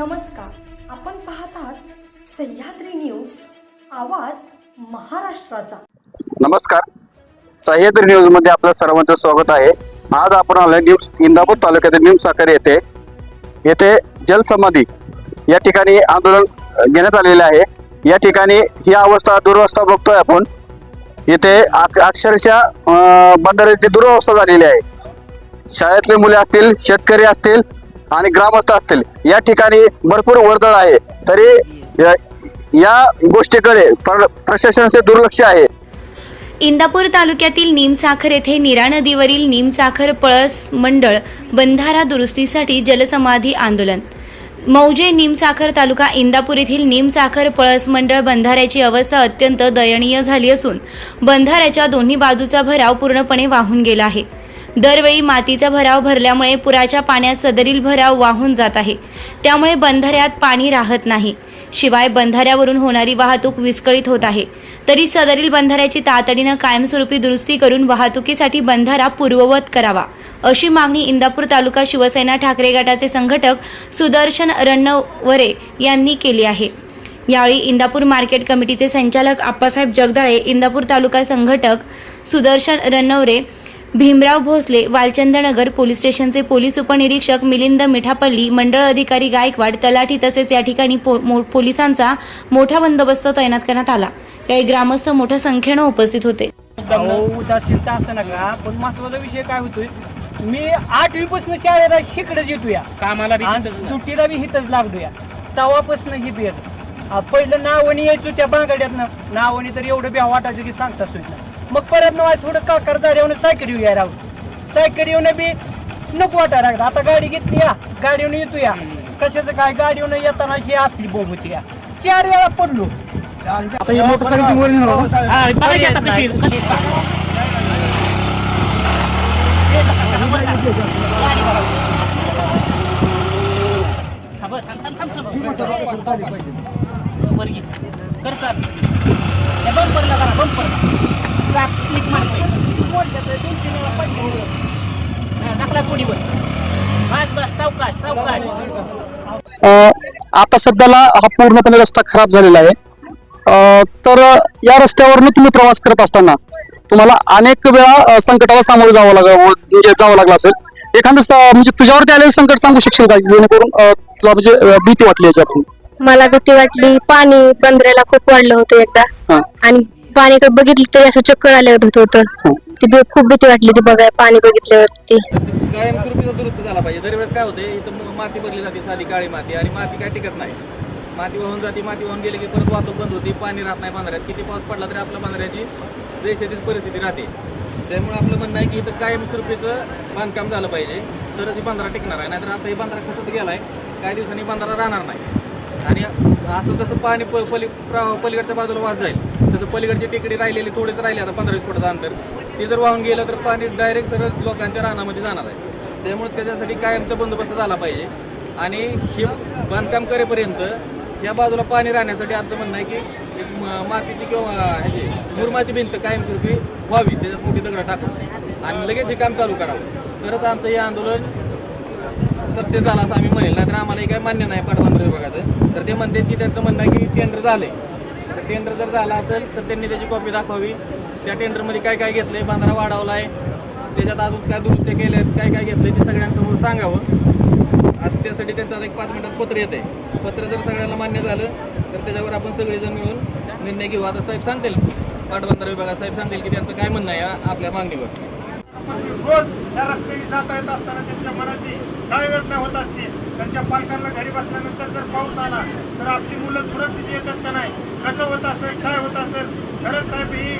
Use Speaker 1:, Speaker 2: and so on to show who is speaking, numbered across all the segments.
Speaker 1: नमस्कार. आपण पाहत आहात सह्याद्री न्यूज आवाज महाराष्ट्राचा.
Speaker 2: नमस्कार. सह्याद्री न्यूजमध्ये आपलं सर्वांचं स्वागत आहे. आज आपण आलोय न्यूज इंदापूर तालुक्यातील न्यूज साखर येथे. येथे जलसमाधी या ठिकाणी आंदोलन घेण्यात आलेले आहे. या ठिकाणी ही अवस्था दुरवस्था बघतोय आपण. येथे अक्षरशः अ, बंधाऱ्याची दुरवस्था झालेली आहे. शाळेतले मुले असतील शेतकरी असतील आणि ग्रामस्थ असतील. या ठिकाणी भरपूर वर्दळ आहे. तरी या- या गोष्टीकडे प्रशासनाचे दुर्लक्ष आहे.
Speaker 3: इंदापूर तालुक्यातील निमसाखर येथे निरा नदीवरील निमसाखर पळस मंडळ बंधारा दुरुस्तीसाठी जलसमाधी आंदोलन. मौजे निमसाखर तालुका इंदापूर येथील निमसाखर पळस मंडळ बंधाऱ्याची अवस्था अत्यंत दयनीय झाली असून बंधाऱ्याच्या दोन्ही बाजूचा भराव पूर्णपणे वाहून गेला आहे. दरवेळी मातीचा भराव भरल्यामुळे पुराच्या पाण्यात सदरील भराव वाहून जात आहे. त्यामुळे बंधाऱ्यात पाणी राहत नाही. शिवाय बंधाऱ्यावरून होणारी वाहतूक विस्कळीत होत आहे. तरी सदरील बंधाऱ्याची तातडीनं कायमस्वरूपी दुरुस्ती करून वाहतुकीसाठी बंधारा पूर्ववत करावा अशी मागणी इंदापूर तालुका शिवसेना ठाकरे गटाचे संघटक सुदर्शन रण्णवरे यांनी केली आहे. यावेळी इंदापूर मार्केट कमिटीचे संचालक आप्पासाहेब जगदाळे इंदापूर तालुका संघटक सुदर्शन रनवरे भीमराव भोसले वालचंद्रनगर पोलीस स्टेशनचे पोलीस उपनिरीक्षक मिलिंद मिठापल्ली मंडळ अधिकारी गायकवाड तलाठी तसेच या ठिकाणी पो, मो, पोलिसांचा मोठा बंदोबस्त तैनात करण्यात आला. यावेळी ग्रामस्थ मोठ्या संख्येनं उपस्थित होते.
Speaker 4: अहो उदासीनता असं नका पण महत्त्वाचा विषय काय होतोय? मी आठवीपासून शाळेला इकडेच येतोया.
Speaker 5: कामाला.
Speaker 4: सुट्टीला बी हिथंच लागलोया तवापासून ही बेत. पहिलं नावणी यायचो त्या बांगड्यातनं. नावणी तर एवढं बी वाटायचं की सांगता सोय मग परत ना थोडं काकार झाल्यावर सायकल येऊया राहून सायकल येऊन बी नको वाटायला लागलं. आता गाडी घेतली या गाडीवर येतो या. कशाचं काय? गाडीवर येताना ही असली बोंब होती या. चार वेळा पडलो. आता ही मोटरसायकल
Speaker 5: बघा की आता कशी. हा, टाकला कोणीवर. बस, बस, सावकाश, सावकाश.
Speaker 2: आता सध्याला हा पूर्णपणे रस्ता खराब झालेला आहे. अ, तर या रस्त्यावरनं तुम्ही प्रवास करत असताना तुम्हाला अनेक वेळा संकटाला सामोरं जावं लाग म्हणजे जावं लागलं असेल. एखादं स- म्हणजे तुझ्यावरती आलेलं संकट सांगू शकशील का? जेणेकरून तुला म्हणजे भीती वाटली याच्यातून
Speaker 6: मला भीती वाटली. पाणी बंदराला खूप वाढलं होतं एकदा. आणि पाणी बघितलं तर असं चक्कर आल्यावर होत होतं.
Speaker 2: हा.
Speaker 6: ती खूप भीती वाटली ती बघाय पाणी बघितल्यावरती.
Speaker 7: कायमस्वरूपीचा दुरुस्त झाला पाहिजे. दरवेळेस काय होते इथं माती भरली जाते साधी काळी माती आणि माती काय टिकत नाही. माती वाहून जाते माती वाहून गेली की परत वाहतूक बंद होती पाणी राहत नाही बांधाऱ्यात. किती पाऊस पडला तरी आपल्या बांधाऱ्याची रेषेतीच परिस्थिती राहते. त्यामुळे आपलं म्हणणं आहे की इथं कायमस्वरूपीचं बांधकाम झालं पाहिजे. तरच ही बंधारा टिकणार आहे नाहीतर आता ही बंधारा खचत गेलाय. काही दिवसांनी बंधारा राहणार नाही. आणि असं जसं पाणी प- पली प्र- पलीकडच्या बाजूला वाहत जाईल तसं पलीकडची टेकडी राहिलेली थोडीच राहिली आता पंधरा वीस फुटाचं अंतर ती जर वाहून गेलं तर पाणी डायरेक्ट सरळ लोकांच्या रानामध्ये जाणार आहे. त्यामुळे त्याच्यासाठी कायमचा बंदोबस्त झाला पाहिजे. आणि हे बांधकाम करेपर्यंत या बाजूला पाणी राहण्यासाठी आमचं म्हणणं आहे की एक म- मातीची किंवा ह्याची मुरमाची भिंत कायमस्वरूपी व्हावी त्याच्यात मोठी दगडं टाकून. आणि लगेच हे काम चालू करावं. तरच आमचं हे आंदोलन सक्सेस झाला असं आम्ही म्हणेल. नाहीतर आम्हाला काही मान्य नाही पाटबंधारे विभागाचं. तर ते म्हणतात की त्यांचं म्हणणं आहे की टेंडर झाले तर टेंडर जर झाला असेल तर त्यांनी त्याची कॉपी दाखवावी. त्या टेंडरमध्ये काय काय घेतलंय बांधारा वाढवला आहे त्याच्यात अजून काय दुरुस्त्या केल्या आहेत काय काय घेतलं ते सगळ्यांसमोर सांगावं. असं त्यासाठी त्यांचं एक पाच मिनिटात पत्र येतं आहे पत्र जर सगळ्यांना मान्य झालं तर त्याच्यावर आपण सगळेजण मिळून निर्णय घेऊ. आता साहेब सांगतील पाटबंधारा विभागात साहेब सांगतील की त्यांचं काय म्हणणं आहे आपल्या मागणीवर.
Speaker 4: रोज त्या रस्त्याने जाता येत असताना त्यांच्या मनाची काय वेदना होत असतील त्यांच्या पालकांना घरी बसल्यानंतर जर पाऊस आला तर आपली मुलं सुरक्षित येतात का नाही? कसं होत असेल काय होत असेल? खरंच साहेब ही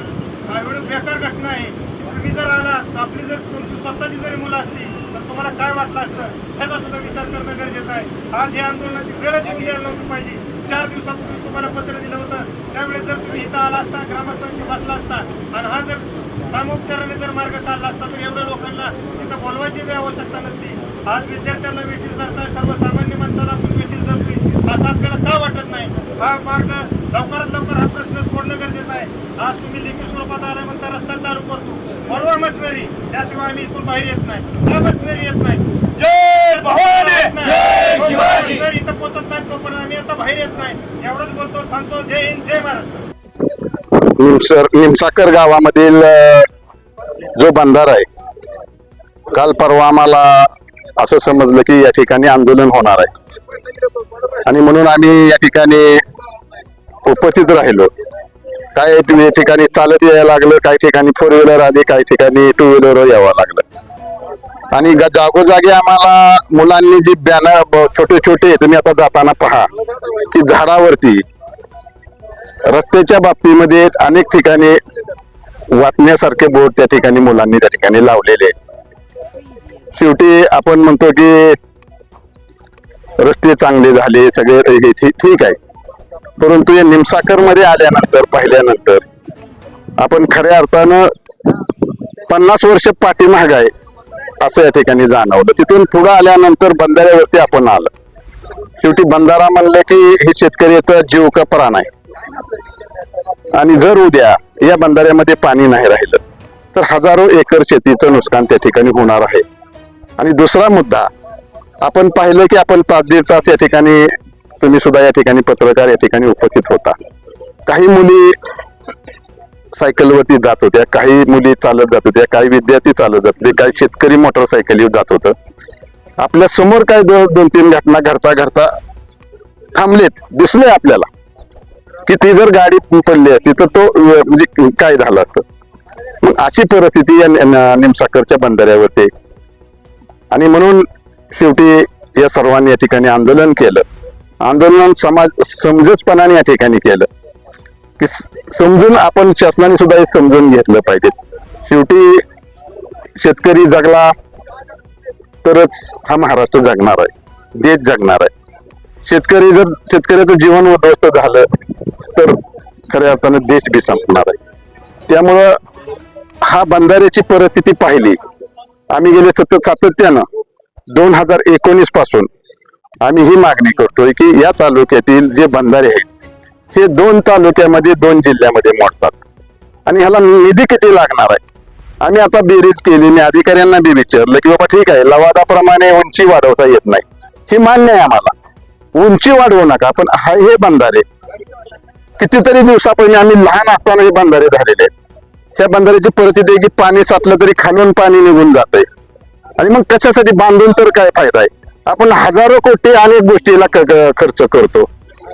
Speaker 4: एवढी बेकार घटना आहे. तुम्ही जर आला तर आपली जर तुमची स्वतःची जरी मुलं असती तर तुम्हाला काय वाटलं असतं? ह्याचा सुद्धा विचार करणं गरजेचं आहे. आज या आंदोलनाची वेळच येऊन नव्हती पाहिजे. चार दिवसापूर्वी तुम्हाला पत्र दिलं होतं. त्यावेळेस जर तुम्ही इथं आला असता ग्रामस्थांशी बसला असता आणि हा जर सामोपचाराने जर मार्ग काढला असता तर एवढ्या लोकांना इथं बोलवायची बी आवश्यकता नसती. आज विद्यार्थ्यांना वेटील धरताय सर्वसामान्य माणसाला आपण वेटील धरतोय. असं आपल्याला का वाटत नाही? हा मार्ग लवकरात लवकर हा प्रश्न सोडणं गरजेचं आहे. आज तुम्ही लिखित स्वरूपात आला म्हणता रस्ता चालू करतो. बोलवा मशनरी त्याशिवाय आम्ही इथून बाहेर येत नाही. का मशनरी येत नाही? जय शिवाजी! इथं पोचत नाही तोपर्यंत आम्ही आता बाहेर येत नाही. एवढंच बोलतो थांबतो. जय हिंद जय महाराष्ट्र.
Speaker 2: निमसर निमसाकर गावामधील जो बंधार आहे काल परवा आम्हाला असं समजलं की या ठिकाणी आंदोलन होणार आहे. आणि म्हणून आम्ही या ठिकाणी उपस्थित राहिलो. काय या ठिकाणी चालत यायला लागलं काही ठिकाणी फोर व्हीलर आली काही ठिकाणी टू व्हीलर यावं लागलं. आणि ग- जागोजागी आम्हाला मुलांनी जी बॅनर छोटे छोटे तुम्ही आता जाताना पहा की झाडावरती रस्त्याच्या बाबतीमध्ये अनेक ठिकाणी वाचण्यासारखे बोर्ड त्या ठिकाणी मुलांनी त्या ठिकाणी लावलेले शेवटी आपण म्हणतो की रस्ते चांगले झाले सगळे हे ठीक ठीक आहे. परंतु या निमसाकरमध्ये आल्यानंतर पाहिल्यानंतर आपण खऱ्या अर्थानं पन्नास वर्ष पाठीमाग आहे असं या ठिकाणी जाणवलं. तिथून पुढं आल्यानंतर बंधाऱ्यावरती आपण आलं. शेवटी बंधारा म्हणलं की हे शेतकऱ्याचा जीव का प्राण आहे? आणि जर उद्या या बंधाऱ्यामध्ये पाणी नाही राहिलं तर हजारो एकर शेतीचं नुकसान त्या ठिकाणी होणार आहे. आणि दुसरा मुद्दा आपण पाहिलं की आपण तास दीड तास या ठिकाणी तुम्ही सुद्धा या ठिकाणी पत्रकार या ठिकाणी उपस्थित होता. काही मुली सायकलवरती जात होत्या काही मुली चालत जात होत्या काही विद्यार्थी चालत जात होते काही शेतकरी मोटरसायकलीवर जात होतं. आपल्यासमोर काय दोन तीन घटना घडता घडता थांबलेत दिसले आपल्याला. की ती जर गाडी पडली असती तर तो म्हणजे काय झालं असतं? मग अशी परिस्थिती या निमसाकरच्या बंधाऱ्यावरती आणि म्हणून शेवटी या सर्वांनी या ठिकाणी आंदोलन केलं. आंदोलन समाज समजसपणाने या ठिकाणी केलं. की समजून आपण शासनाने सुद्धा हे समजून घेतलं पाहिजे. शेवटी शेतकरी जगला तरच हा महाराष्ट्र जगणार आहे. देश जगणार आहे. शेतकरी जर शेतकऱ्याचं जीवन उद्ध्वस्त झालं तर खऱ्या अर्थानं देश बी संपणार आहे. त्यामुळं हा बंधाऱ्याची परिस्थिती पाहिली. आम्ही गेले सतत सातत्यानं. दोन हजार एकोणीसपासून आम्ही ही मागणी करतोय की या तालुक्यातील जे बंधारे आहेत हे दोन तालुक्यामध्ये दोन जिल्ह्यामध्ये मोडतात. आणि ह्याला निधी किती लागणार आहे? आम्ही आता बेरीज केली मी अधिकाऱ्यांना बी विचारलं की बाबा ठीक आहे लवादाप्रमाणे उंची वाढवता येत नाही. हे मान्य आहे आम्हाला. उंची वाढवू नका पण हे बंधारे कितीतरी दिवसापहिले आम्ही लहान असताना हे बंधारे झालेले आहेत. त्या बंधाऱ्याची परिस्थिती आहे की पाणी साचलं तरी खालून पाणी निघून जातंय. आणि मग कशासाठी बांधून तर काय फायदा आहे? आपण हजारो कोटी अनेक गोष्टीला खर्च करतो.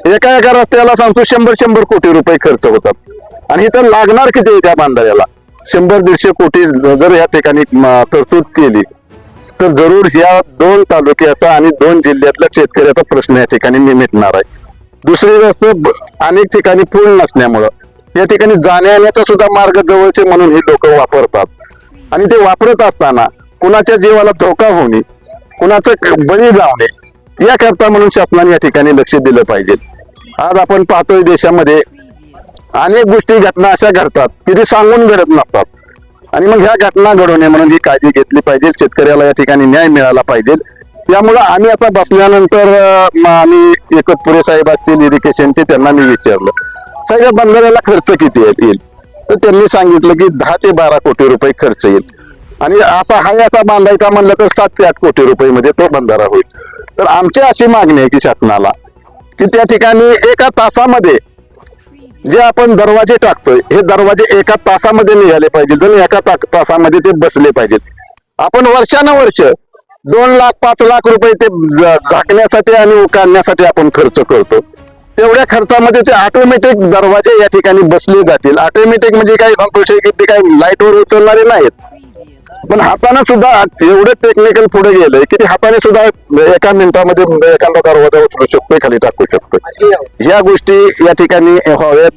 Speaker 2: एका एका रस्त्याला सांगतो शंभर शंभर कोटी रुपये खर्च होतात. आणि इथं लागणार किती आहे त्या बांधाऱ्याला? शंभर दीडशे कोटी जर या ठिकाणी तरतूद केली तर जरूर ह्या दोन तालुक्याचा आणि दोन जिल्ह्यातल्या शेतकऱ्याचा प्रश्न या ठिकाणी निमिटणार आहे. दुसरी रस्ते ब- अनेक ठिकाणी पूल नसल्यामुळं. या ठिकाणी जाण्या येण्याचा सुद्धा मार्ग जवळचे म्हणून हे लोक वापरतात. आणि ते वापरत असताना कुणाच्या जीवाला धोका होणे कुणाचं बळी जाऊ नये याकरता म्हणून शासनाने या ठिकाणी लक्ष दिलं पाहिजे. आज आपण पाहतोय देशामध्ये अनेक गोष्टी घटना अशा घडतात की ते सांगून घडत नसतात. आणि मग ह्या घटना घडवणे म्हणून ही काळजी घेतली पाहिजे. शेतकऱ्याला या ठिकाणी न्याय मिळाला पाहिजे. त्यामुळं आम्ही आता बसल्यानंतर अं, आम्ही एकतपुरे साहेब असतील इरिगेशनचे त्यांना मी विचारलं. साहेब बंधाऱ्याला खर्च किती येईल? तर त्यांनी सांगितलं की दहा ते बारा कोटी रुपये खर्च येईल. आणि असा हा याचा बांधायचा म्हणलं तर सात ते आठ कोटी रुपयेमध्ये तो बंधारा होईल. तर आमची अशी मागणी आहे की शासनाला की त्या ठिकाणी एका तासामध्ये जे आपण दरवाजे टाकतोय हे दरवाजे एका तासामध्ये निघाले पाहिजे जर एका तासामध्ये ते बसले पाहिजेत. आपण वर्षानुवर्ष दोन लाख पाच लाख रुपये ते झाकण्यासाठी आणि काढण्यासाठी आपण खर्च करतो. तेवढ्या खर्चामध्ये ते ऑटोमॅटिक दरवाजे या ठिकाणी बसले जातील. ऑटोमॅटिक म्हणजे काय सांगतो की ते काही लाईटवर उचलणारे नाहीत. पण हाताने सुद्धा एवढं टेक्निकल पुढे गेलंय की ते हाताने सुद्धा एका मिनिटामध्ये एखादा दरवाजा उचलू शकतोय खाली टाकू शकतोय. या गोष्टी या ठिकाणी व्हाव्यात.